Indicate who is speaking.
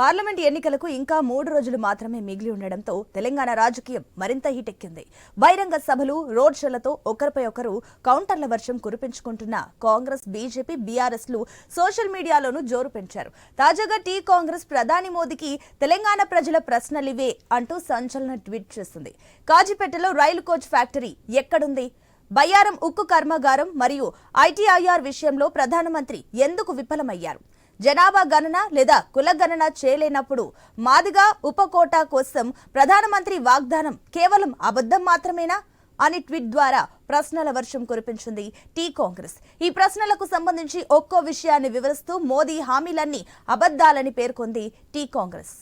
Speaker 1: Parliament ఎన్నికలకు ఇంకా మూడు రోజులు మాత్రమే మిగిలి ఉండడంతో తెలంగాణ రాజకీయం మరింత హీటెక్కింది. బహిరంగ సభలు రోడ్ షోలతో ఒకరిపై ఒకరు కౌంటర్ల వర్షం కురిపించుకుంటున్న కాంగ్రెస్ బీజేపీ బీఆర్ఎస్లు సోషల్ మీడియాలోనూ జోరు పెంచారు. తాజాగా టీ కాంగ్రెస్ ప్రధాని మోదీకి తెలంగాణ ప్రజల ప్రశ్నలివే అంటూ సంచలన ట్వీట్ చేస్తుంది. కాజీపేటలో రైలు కోచ్ ఫ్యాక్టరీ ఎక్కడుంది? బయ్యారం ఉక్కు కర్మాగారం మరియు ఐటీఐఆర్ విషయంలో ప్రధానమంత్రి ఎందుకు విఫలమయ్యారు? జనాభా గణన లేదా కుల గణన చేయలేనప్పుడు మాదిగా ఉపకోటా కోసం ప్రధానమంత్రి వాగ్దానం కేవలం అబద్ధం మాత్రమేనా? అని ట్వీట్ ద్వారా ప్రశ్నల వర్షం కురిపించింది టీ కాంగ్రెస్. ఈ ప్రశ్నలకు సంబంధించి ఒక్కో విషయాన్ని వివరిస్తూ మోదీ హామీలన్నీ అబద్ధాలని పేర్కొంది టీ కాంగ్రెస్.